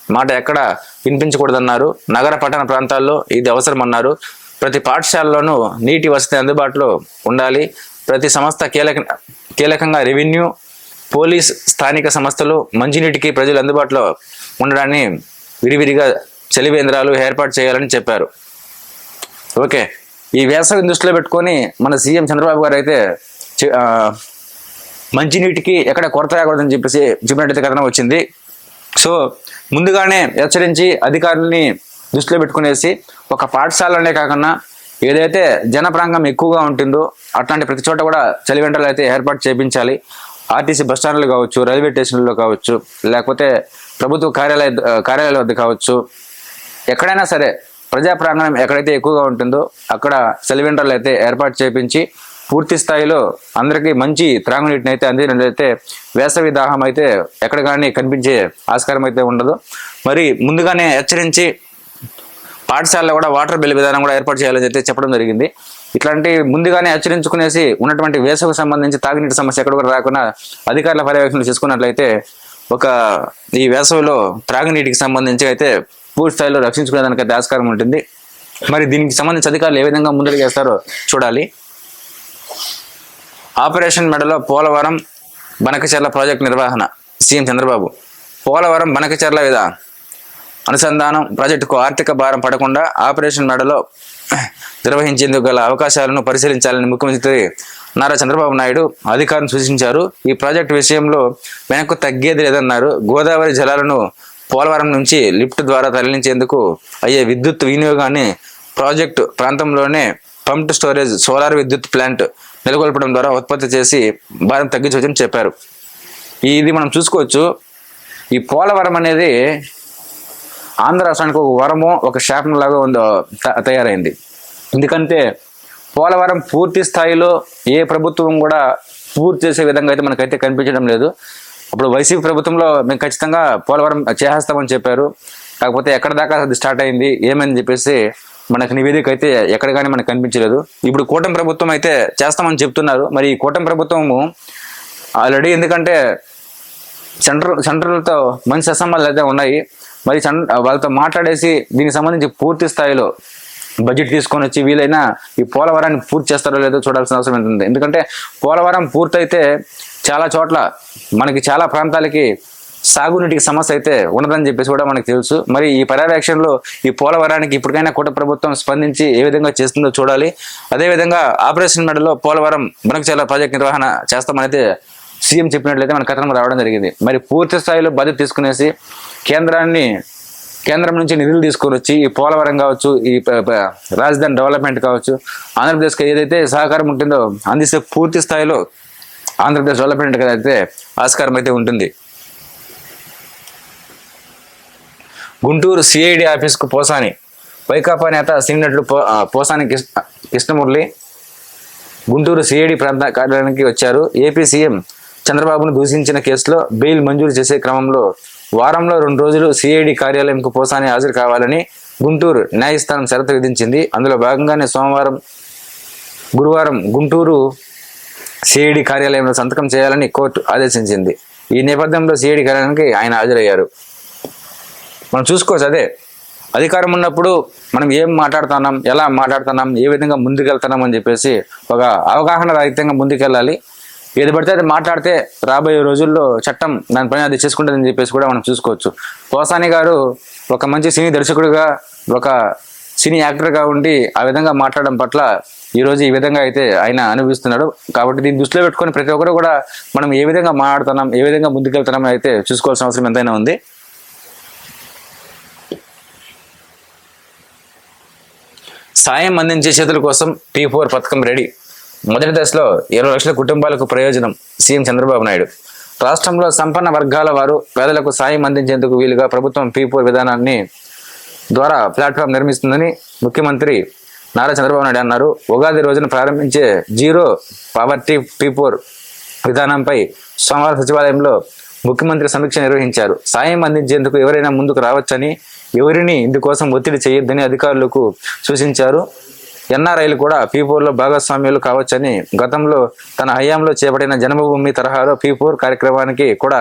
మాట ఎక్కడ వినిపించకూడదన్నారు. నగర పట్టణ ప్రాంతాల్లో ఇది అవసరమన్నారు. ప్రతి పాఠశాలలోనూ నీటి వసతి అందుబాటులో ఉండాలి. ప్రతి సంస్థ కీలక కీలకంగా రెవెన్యూ పోలీస్ స్థానిక సంస్థలు మంచినీటికి ప్రజలు అందుబాటులో ఉండడాన్ని విరివిరిగా చలివేంద్రాలు ఏర్పాటు చేయాలని చెప్పారు. ఓకే. ఈ వేసవిని దృష్టిలో పెట్టుకొని మన సీఎం చంద్రబాబు గారు అయితే మంచినీటికి ఎక్కడ కొరత రాకూడదని చెప్పేసి చెప్పినట్టయితే కథనం వచ్చింది. సో ముందుగానే హెచ్చరించి అధికారుల్ని దృష్టిలో పెట్టుకునేసి ఒక పాఠశాలనే కాకుండా ఏదైతే జనప్రాంగం ఎక్కువగా ఉంటుందో అట్లాంటి ప్రతి చోట కూడా చలివెంటలు అయితే ఏర్పాటు చేయించాలి ఆర్టీసీ బస్ స్టాండ్లు కావచ్చు రైల్వే స్టేషన్లలో కావచ్చు లేకపోతే ప్రభుత్వ కార్యాలయ కార్యాలయాల వద్ద కావచ్చు. ఎక్కడైనా సరే ప్రజా ప్రాంగణం ఎక్కడైతే ఎక్కువగా ఉంటుందో అక్కడ సెలివెంటర్లు అయితే ఏర్పాటు చేయించి పూర్తి స్థాయిలో అందరికీ మంచి త్రాగునీటిని అయితే అందినట్లయితే వేసవి దాహం అయితే ఎక్కడ కానీ కనిపించే ఆస్కారం అయితే ఉండదు. మరి ముందుగానే హెచ్చరించి పాఠశాలలో కూడా వాటర్ బిల్ విధానం కూడా ఏర్పాటు చేయాలని అయితే చెప్పడం జరిగింది. ఇట్లాంటి ముందుగానే హెచ్చరించుకునేసి ఉన్నటువంటి వేసవికి సంబంధించి తాగునీటి సమస్య ఎక్కడ కూడా రాకుండా అధికారుల పర్యవేక్షణ చేసుకున్నట్లయితే ఒక ఈ వేసవిలో త్రాగునీటికి సంబంధించి అయితే పూర్తి స్థాయిలో రక్షించుకునేదానికి అయితే ఆస్కారం ఉంటుంది. మరి దీనికి సంబంధించి అధికారులు ఏ విధంగా ముందడుగు చేస్తారో చూడాలి. ఆపరేషన్ మెడలో పోలవరం బనకచెర్ల ప్రాజెక్టు నిర్వహణ. సీఎం చంద్రబాబు. పోలవరం బనకచెర్ల విధ అనుసంధానం ప్రాజెక్టుకు ఆర్థిక భారం పడకుండా ఆపరేషన్ మెడలో నిర్వహించేందుకు గల అవకాశాలను పరిశీలించాలని ముఖ్యమంత్రి నారా చంద్రబాబు నాయుడు అధికారులను సూచించారు. ఈ ప్రాజెక్టు విషయంలో వెనక్కు తగ్గేది లేదన్నారు. గోదావరి జలాలను పోలవరం నుంచి లిఫ్ట్ ద్వారా తరలించేందుకు అయ్యే విద్యుత్ వినియోగాన్ని ప్రాజెక్టు ప్రాంతంలోనే పంప్డ్ స్టోరేజ్ సోలార్ విద్యుత్ ప్లాంట్ నెలకొల్పడం ద్వారా ఉత్పత్తి చేసి భారం తగ్గించవచ్చని చెప్పారు. ఇది మనం చూసుకోవచ్చు. ఈ పోలవరం అనేది ఆంధ్ర రాష్ట్రానికి ఒక వరము ఒక శాపం లాగా ఉందో త- తయారైంది. ఎందుకంటే పోలవరం పూర్తి స్థాయిలో ఏ ప్రభుత్వం కూడా పూర్తి చేసే విధంగా అయితే మనకైతే కనిపించడం లేదు. అప్పుడు వైసీపీ ప్రభుత్వంలో మేము ఖచ్చితంగా పోలవరం చేసేస్తామని చెప్పారు. కాకపోతే ఎక్కడ దాకా అది స్టార్ట్ అయింది ఏమని చెప్పేసి మనకు నివేదిక అయితే ఎక్కడ కానీ మనకు కనిపించలేదు. ఇప్పుడు కూటమి ప్రభుత్వం అయితే చేస్తామని చెప్తున్నారు. మరి ఈ కూటమి ప్రభుత్వము ఆల్రెడీ ఎందుకంటే సెంట్రల్ సెంట్రల్తో మంచి అసంబాలు అయితే ఉన్నాయి. మరి వాళ్ళతో మాట్లాడేసి దీనికి సంబంధించి పూర్తి స్థాయిలో బడ్జెట్ తీసుకొని వచ్చి వీలైనా ఈ పోలవరాన్ని పూర్తి చేస్తారో లేదో చూడాల్సిన అవసరం ఉంటుంది ఎందుకంటే పోలవరం పూర్తయితే చాలా చోట్ల మనకి చాలా ప్రాంతాలకి సాగునీటికి సమస్య అయితే ఉండదని చెప్పేసి కూడా మనకు తెలుసు. మరి ఈ పర్యవేక్షణలో ఈ పోలవరానికి ఇప్పటికైనా కూట ప్రభుత్వం స్పందించి ఏ విధంగా చేస్తుందో చూడాలి. అదేవిధంగా ఆపరేషన్ మెడలో పోలవరం చాలా ప్రాజెక్ట్ నిర్వహణ చేస్తామనైతే సీఎం చెప్పినట్లయితే మన కథనం రావడం జరిగింది. మరి పూర్తి స్థాయిలో బాధ్యత తీసుకునేసి కేంద్రాన్ని కేంద్రం నుంచి నిధులు తీసుకొని వచ్చి ఈ పోలవరం కావచ్చు ఈ రాజధాని డెవలప్మెంట్ కావచ్చు ఆంధ్రప్రదేశ్కి ఏదైతే సహకారం ఉంటుందో అందిస్తే పూర్తి స్థాయిలో ఆంధ్రప్రదేశ్ డెవలప్మెంట్ అయితే ఆస్కారం అయితే ఉంటుంది. గుంటూరు సిఐడి ఆఫీస్కు పోసాని. వైకాపా నేత సీనియర్లు పో పోసాని కృష్ణమురళి గుంటూరు సిఐడి ప్రాంత కార్యాలయానికి వచ్చారు. ఏపీ సీఎం చంద్రబాబును దూషించిన కేసులో బెయిల్ మంజూరు చేసే క్రమంలో వారంలో రెండు రోజులు సిఐడి కార్యాలయంకు పోసాని హాజరు కావాలని గుంటూరు న్యాయస్థానం షరతు విధించింది. అందులో భాగంగానే సోమవారం గురువారం గుంటూరు సిఐడి కార్యాలయంలో సంతకం చేయాలని కోర్టు ఆదేశించింది. ఈ నేపథ్యంలో సిఐడి కార్యాలయానికి ఆయన హాజరయ్యారు. మనం చూసుకోవచ్చు అదే. అధికారం ఉన్నప్పుడు మనం ఏం మాట్లాడుతున్నాం ఎలా మాట్లాడుతున్నాం ఏ విధంగా ముందుకెళ్తున్నాం అని చెప్పేసి ఒక అవగాహన రహితంగా ముందుకెళ్ళాలి. ఏది పడితే అది మాట్లాడితే రాబోయే రోజుల్లో చట్టం దాని పని అది చేసుకుంటుందని చెప్పేసి కూడా మనం చూసుకోవచ్చు. పోసాని గారు ఒక మంచి సినీ దర్శకుడిగా ఒక సినీ యాక్టర్గా ఉండి ఆ విధంగా మాట్లాడడం పట్ల ఈరోజు ఈ విధంగా అయితే ఆయన అనుభవిస్తున్నాడు. కాబట్టి దీన్ని దృష్టిలో పెట్టుకొని ప్రతి ఒక్కరు కూడా మనం ఏ విధంగా మాట్లాడుతున్నాం ఏ విధంగా ముందుకెళ్తున్నాం అయితే చూసుకోవాల్సిన అవసరం ఎంతైనా ఉంది. సాయం అందించే చేతుల కోసం పీ ఫోర్ పథకం రెడీ. మొదటి దశలో ఇరవై లక్షల కుటుంబాలకు ప్రయోజనం సీఎం చంద్రబాబు నాయుడు. రాష్ట్రంలో సంపన్న వర్గాల వారు పేదలకు సాయం అందించేందుకు వీలుగా ప్రభుత్వం పీ ఫోర్ విధానాన్ని ద్వారా ప్లాట్ఫామ్ నిర్మిస్తుందని ముఖ్యమంత్రి నారా చంద్రబాబు నాయుడు అన్నారు. ఉగాది రోజున ప్రారంభించే జీరో పావర్టీ పీ ఫోర్ విధానంపై సోమవారం సచివాలయంలో ముఖ్యమంత్రి సమీక్ష నిర్వహించారు. సాయం అందించేందుకు ఎవరైనా ముందుకు రావచ్చని ఎవరిని ఇందుకోసం ఒత్తిడి చేయొద్దని అధికారులకు సూచించారు. ఎన్ఆర్ఐలు కూడా పీపూర్లో భాగస్వామ్యులు కావచ్చని గతంలో తన హయాంలో చేపట్టిన జన్మభూమి తరహాలో పీపూర్ కార్యక్రమానికి కూడా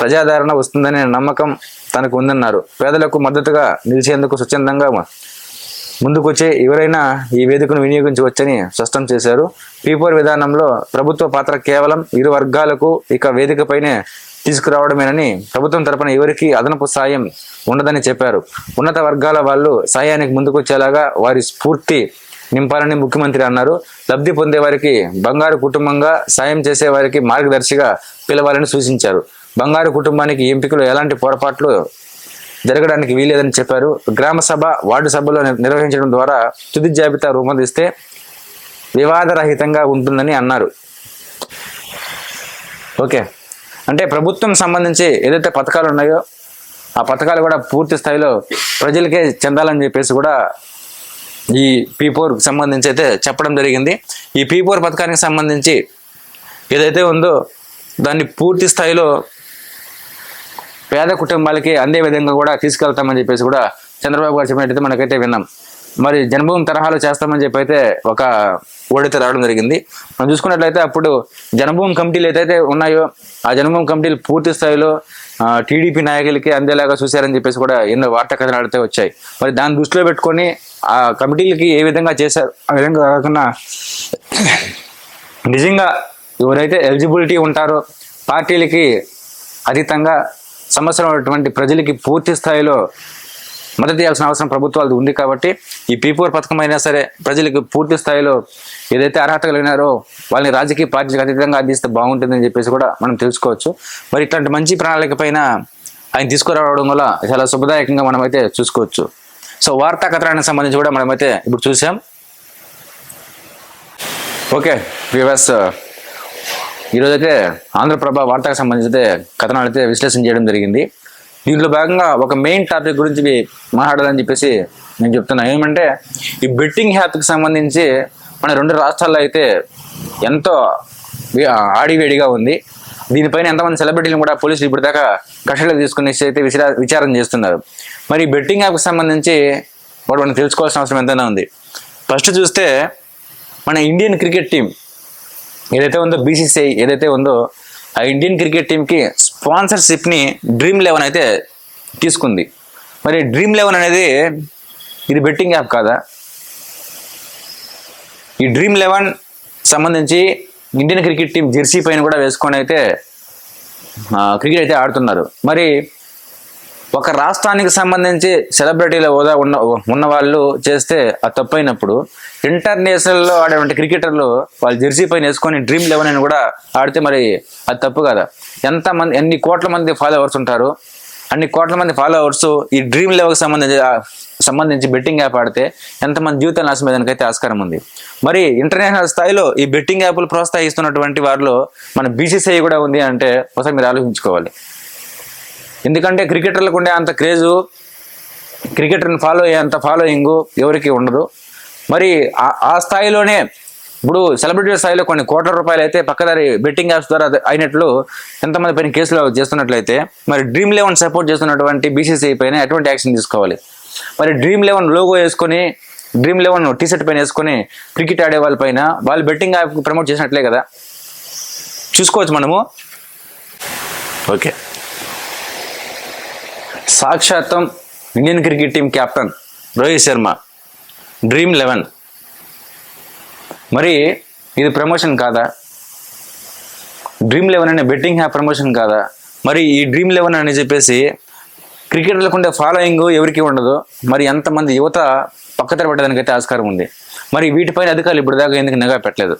ప్రజాదరణ వస్తుందనే నమ్మకం తనకు ఉందన్నారు. పేదలకు మద్దతుగా నిలిచేందుకు స్వచ్ఛందంగా ముందుకొచ్చే ఎవరైనా ఈ వేదికను వినియోగించవచ్చని స్పష్టం చేశారు. పీపోర్ విధానంలో ప్రభుత్వ పాత్ర కేవలం ఇరు వర్గాలకు ఇక వేదికపైనే తీసుకురావడమేనని ప్రభుత్వం తరపున ఎవరికి అదనపు సాయం ఉండదని చెప్పారు. ఉన్నత వర్గాల వాళ్ళు సాయానికి ముందుకొచ్చేలాగా వారి స్ఫూర్తి నింపాలని ముఖ్యమంత్రి అన్నారు. లబ్ధి పొందే వారికి బంగారు కుటుంబంగా సాయం చేసే వారికి మార్గదర్శిగా పిలవాలని సూచించారు. బంగారు కుటుంబానికి ఎంపికలు ఎలాంటి పొరపాట్లు జరగడానికి వీలేదని చెప్పారు. గ్రామ సభ వార్డు సభలో నిర్వహించడం ద్వారా తుది జాబితా రూపొందిస్తే వివాదరహితంగా ఉంటుందని అన్నారు. ఓకే. అంటే ప్రభుత్వం సంబంధించి ఏదైతే పథకాలు ఉన్నాయో ఆ పథకాలు కూడా పూర్తి స్థాయిలో ప్రజలకే చెందాలని చెప్పేసి కూడా ఈ పీ ఫోర్కి సంబంధించి అయితే చెప్పడం జరిగింది. ఈ పీ ఫోర్ పథకానికి సంబంధించి ఏదైతే ఉందో దాన్ని పూర్తి స్థాయిలో పేద కుటుంబాలకి అందే విధంగా కూడా తీసుకెళ్తామని చెప్పేసి కూడా చంద్రబాబు గారు చెప్పినట్టయితే మనకైతే విన్నాం. మరి జన్మభూమి తరహాలో చేస్తామని చెప్పి అయితే ఒక ఓడితే రావడం జరిగింది. మనం చూసుకున్నట్లయితే అప్పుడు జన్మభూమి కమిటీలు ఏదైతే ఉన్నాయో ఆ జన్మభూమి కమిటీలు పూర్తి స్థాయిలో టీడీపీ నాయకులకి అందేలాగా చూశారని చెప్పేసి కూడా ఎన్నో వార్తా కథలు అయితే వచ్చాయి. మరి దాన్ని దృష్టిలో పెట్టుకొని ఆ కమిటీలకి ఏ విధంగా చేశారు ఆ విధంగా కాకుండా నిజంగా ఎవరైతే ఎలిజిబిలిటీ ఉంటారో పార్టీలకి అతీతంగా సమస్యలు ఉన్నటువంటి ప్రజలకి పూర్తి స్థాయిలో మద్దతు ఇవ్వాల్సిన అవసరం ప్రభుత్వాలు ఉంది కాబట్టి ఈ పీపూర్ పథకం అయినా సరే ప్రజలకు పూర్తి స్థాయిలో ఏదైతే అర్హత కలిగినారో వాళ్ళని రాజకీయ పార్టీలకు అతీతంగా అందిస్తే బాగుంటుందని చెప్పేసి కూడా మనం తెలుసుకోవచ్చు. మరి ఇట్లాంటి మంచి ప్రణాళిక పైన ఆయన తీసుకురావడం వల్ల చాలా శుభదాయకంగా మనమైతే చూసుకోవచ్చు. సో వార్తా కథనానికి సంబంధించి కూడా మనమైతే ఇప్పుడు చూసాం. ఓకే వ్యూవర్స్ ఈరోజైతే ఆంధ్రప్రభ వార్తకు సంబంధించి అయితే కథనాలు అయితే విశ్లేషణ చేయడం జరిగింది. దీంట్లో భాగంగా ఒక మెయిన్ టాపిక్ గురించి మాట్లాడాలని చెప్పేసి నేను చెప్తున్నా. ఏమంటే ఈ బెట్టింగ్ హ్యాప్కి సంబంధించి మన రెండు రాష్ట్రాల్లో అయితే ఎంతో ఆడివేడిగా ఉంది. దీనిపైన ఎంతమంది సెలబ్రిటీలు కూడా పోలీసులు ఇప్పుడు దాకా కస్టడీలో తీసుకుని అయితే విచార విచారణ చేస్తున్నారు. మరి బెట్టింగ్ యాప్కి సంబంధించి వాడు మనం తెలుసుకోవాల్సిన అవసరం ఎంతైనా ఉంది. ఫస్ట్ చూస్తే మన ఇండియన్ క్రికెట్ టీం ఏదైతే ఉందో బీసీసీఐ ఏదైతే ఉందో ఆ ఇండియన్ క్రికెట్ టీంకి స్పాన్సర్షిప్ని డ్రీమ్ లెవెన్ అయితే తీసుకుంది. మరి డ్రీమ్ లెవెన్ అనేది ఇది బెట్టింగ్ యాప్ కాదా? ఈ డ్రీమ్ లెవెన్ సంబంధించి ఇండియన్ క్రికెట్ టీం జెర్సీ పైన కూడా వేసుకొని అయితే క్రికెట్ అయితే ఆడుతున్నారు. మరి ఒక రాష్ట్రానికి సంబంధించి సెలబ్రిటీల హోదా ఉన్న ఉన్న వాళ్ళు చేస్తే అది తప్పైనప్పుడు ఇంటర్నేషనల్లో ఆడేటువంటి క్రికెటర్లు వాళ్ళు జెర్సీ పైన వేసుకొని డ్రీమ్ లెవెన్ అని కూడా ఆడితే మరి అది తప్పు కదా? ఎంత మంది ఎన్ని కోట్ల మంది ఫాలోవర్స్ ఉంటారు? అన్ని కోట్ల మంది ఫాలోవర్స్ ఈ డ్రీమ్ లెవెల్కి సంబంధించి సంబంధించి బెట్టింగ్ యాప్ ఆడితే ఎంతమంది జీవితాలు నాశనమయ్యేదానికి అయితే ఆస్కారం ఉంది. మరి ఇంటర్నేషనల్ స్థాయిలో ఈ బెట్టింగ్ యాప్లు ప్రోత్సహిస్తున్నటువంటి వారిలో మన బీసీసీఐ కూడా ఉంది అంటే ఒకసారి మీరు ఆలోచించుకోవాలి. ఎందుకంటే క్రికెటర్లకు ఉండే అంత క్రేజు క్రికెటర్ని ఫాలో అయ్యే అంత ఫాలోయింగ్ ఎవరికి ఉండదు. మరి ఆ- స్థాయిలోనే ఇప్పుడు సెలబ్రిటీ స్థాయిలో కొన్ని కోట్ల రూపాయలు అయితే పక్కదారి బెట్టింగ్ యాప్స్ ద్వారా అయినట్లు ఎంతమంది పైన కేసులు చేస్తున్నట్లయితే మరి డ్రీమ్ లెవెన్ సపోర్ట్ చేస్తున్నటువంటి బీసీసీఐ పైన ఎటువంటి యాక్షన్ తీసుకోవాలి? మరి డ్రీమ్ లెవెన్ లోగో వేసుకొని డ్రీమ్ లెవెన్ టీ షర్ట్ పైన వేసుకొని క్రికెట్ ఆడే వాళ్ళ పైన వాళ్ళు బెట్టింగ్ యాప్ ప్రమోట్ చేసినట్లే కదా? చూసుకోవచ్చు మనము. Okay. సాక్షాత్తం Indian cricket team captain Rohit Sharma. Dream eleven. మరి ఇది ప్రమోషన్ కాదా? డ్రీమ్ లెవెన్ అనే బెట్టింగ్ హ్యాప్ ప్రమోషన్ కాదా? మరి ఈ డ్రీమ్ లెవెన్ అని చెప్పేసి క్రికెటర్లకు ఉండే ఫాలోయింగ్ ఎవరికి ఉండదు? మరి ఎంతమంది యువత పక్కతర పట్టడానికి అయితే ఆస్కారం ఉంది? మరి వీటిపైన అధికారులు ఇప్పుడు దాకా ఎందుకు నిఘా పెట్టలేదు?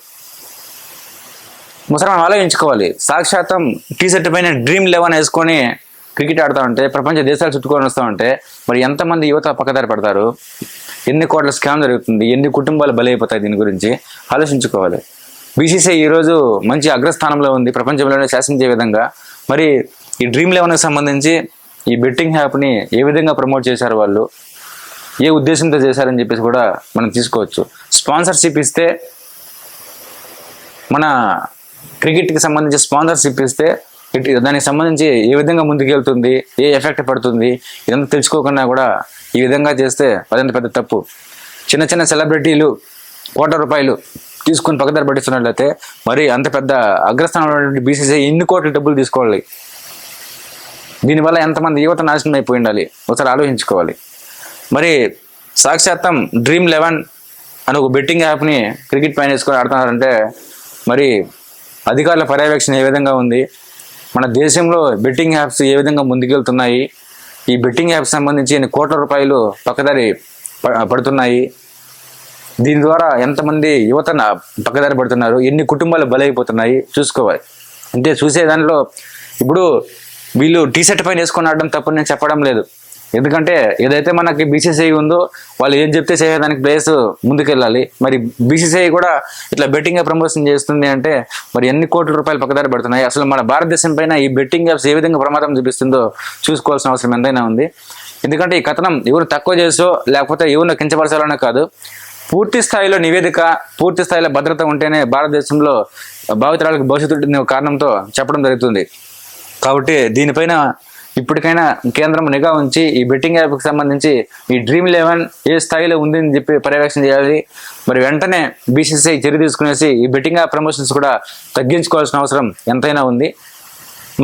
ఒకసారి మనం ఆలోచించుకోవాలి. సాక్షాత్తం టీ షర్ట్ పైన డ్రీమ్ లెవెన్ వేసుకొని క్రికెట్ ఆడుతూ ఉంటే ప్రపంచ దేశాలు చుట్టుకొని వస్తూ ఉంటే మరి ఎంతమంది యువత పక్కదారి పడతారు? ఎన్ని కోట్ల స్కామ్ జరుగుతుంది? ఎన్ని కుటుంబాలు బలైపోతాయి దీని గురించి ఆలోచించుకోవాలి. బీసీసీ ఈరోజు మంచి అగ్రస్థానంలో ఉంది. ప్రపంచంలోనే శాసించే విధంగా. మరి ఈ డ్రీమ్ లెవెన్కి సంబంధించి ఈ బెట్టింగ్ యాప్ని ఏ విధంగా ప్రమోట్ చేశారు వాళ్ళు? ఏ ఉద్దేశంతో చేశారని చెప్పేసి కూడా మనం తీసుకోవచ్చు. స్పాన్సర్షిప్ ఇస్తే మన క్రికెట్కి సంబంధించి స్పాన్సర్షిప్ ఇస్తే దానికి సంబంధించి ఏ విధంగా ముందుకెళ్తుంది ఏ ఎఫెక్ట్ పడుతుంది ఇదంతా తెలుసుకోకుండా కూడా ఈ విధంగా చేస్తే అదంత పెద్ద తప్పు. చిన్న చిన్న సెలబ్రిటీలు కోట్ల రూపాయలు తీసుకుని పక్కదారి పట్టిస్తున్నట్లయితే మరి అంత పెద్ద అగ్రస్థానంలో బీసీసీఐ బీసీసీ ఎన్ని కోట్ల డబ్బులు తీసుకోవాలి? దీనివల్ల ఎంతమంది యువత నాశనం అయిపోయి ఉండాలి ఒకసారి ఆలోచించుకోవాలి. మరి సాక్షాత్తం డ్రీమ్ లెవెన్ అని ఒక బెట్టింగ్ యాప్ని క్రికెట్ పైన వేసుకొని ఆడుతున్నారంటే మరి అధికారుల పర్యవేక్షణ ఏ విధంగా ఉంది? మన దేశంలో బెట్టింగ్ యాప్స్ ఏ విధంగా ముందుకెళ్తున్నాయి? ఈ బెట్టింగ్ యాప్స్ సంబంధించి ఎన్ని కోట్ల రూపాయలు పక్కదారి ప- పడుతున్నాయి? దీని ద్వారా ఎంతమంది యువత పక్కదారి పడుతున్నారు? ఎన్ని కుటుంబాలు బలైపోతున్నాయి? చూసుకోవాలి. అంటే చూసే దాంట్లో ఇప్పుడు వీళ్ళు టీ షర్ట్ పైన వేసుకొని ఆడడం తప్పని నేను చెప్పడం లేదు. ఎందుకంటే ఏదైతే మనకి బీసీసీఐ ఉందో వాళ్ళు ఏం చెప్తే చేయడానికి ప్లేస్ ముందుకెళ్ళాలి. మరి బీసీసీఐ కూడా ఇట్లా బెట్టింగ్ ప్రమోషన్ చేస్తుంది అంటే మరి ఎన్ని కోట్ల రూపాయలు పక్కదారి పడుతున్నాయి? అసలు మన భారతదేశం పైన ఈ బెట్టింగ్ యాప్స్ ఏ విధంగా ప్రమాదం చూపిస్తుందో చూసుకోవాల్సిన అవసరం ఎంతైనా ఉంది. ఎందుకంటే ఈ కథనం ఎవరు తక్కువ చేసో లేకపోతే ఎవరిని కించపరచాలనే కాదు. పూర్తి స్థాయిలో నివేదిక పూర్తి స్థాయిలో భద్రత ఉంటేనే భారతదేశంలో భావితరాలకు భవిష్యత్తు ఉంటుంది కారణంతో చెప్పడం జరుగుతుంది. కాబట్టి దీనిపైన ఇప్పటికైనా కేంద్రం నిఘా ఉంచి ఈ బెట్టింగ్ యాప్కి సంబంధించి ఈ డ్రీమ్ లెవెన్ ఏ స్థాయిలో ఉందని చెప్పి పర్యవేక్షణ చేయాలి. మరి వెంటనే బీసీసీఐ చర్య తీసుకునేసి ఈ బెట్టింగ్ యాప్ ప్రమోషన్స్ కూడా తగ్గించుకోవాల్సిన అవసరం ఎంతైనా ఉంది.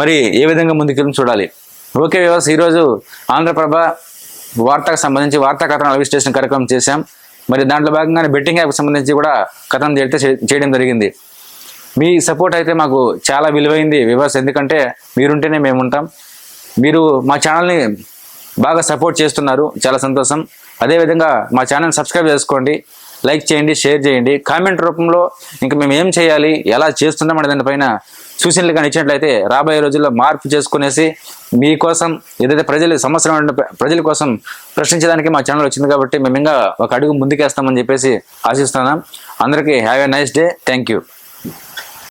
మరి ఏ విధంగా ముందుకెళ్ళి చూడాలి. ఓకే వ్యవస్థ ఈరోజు ఆంధ్రప్రభ వార్తకు సంబంధించి వార్తా కథనం లైవ్ కార్యక్రమం చేశాం. మరి దాంట్లో భాగంగానే బెట్టింగ్ యాప్కి సంబంధించి కూడా కథనం చేస్తే చేయడం జరిగింది. మీ సపోర్ట్ అయితే మాకు చాలా విలువైంది వివాస్ ఎందుకంటే మీరుంటేనే మేము ఉంటాం మీరు మా ఛానల్ని బాగా సపోర్ట్ చేస్తున్నారు. చాలా సంతోషం. అదేవిధంగా మా ఛానల్ సబ్స్క్రైబ్ చేసుకోండి. లైక్ చేయండి షేర్ చేయండి. కామెంట్ రూపంలో ఇంకా మేము ఏం చేయాలి ఎలా చేస్తున్నాం అనే దానిపైన సూచనలు కానీ ఇచ్చినట్లయితే రాబోయే రోజుల్లో మార్పు చేసుకునేసి మీకోసం ఏదైతే ప్రజలు సమస్యలు ప్రజల కోసం ప్రశ్నించడానికి మా ఛానల్ వచ్చింది కాబట్టి మేము ఇంకా ఒక అడుగు ముందుకేస్తామని చెప్పేసి ఆశిస్తున్నాం. అందరికీ have a nice day thank you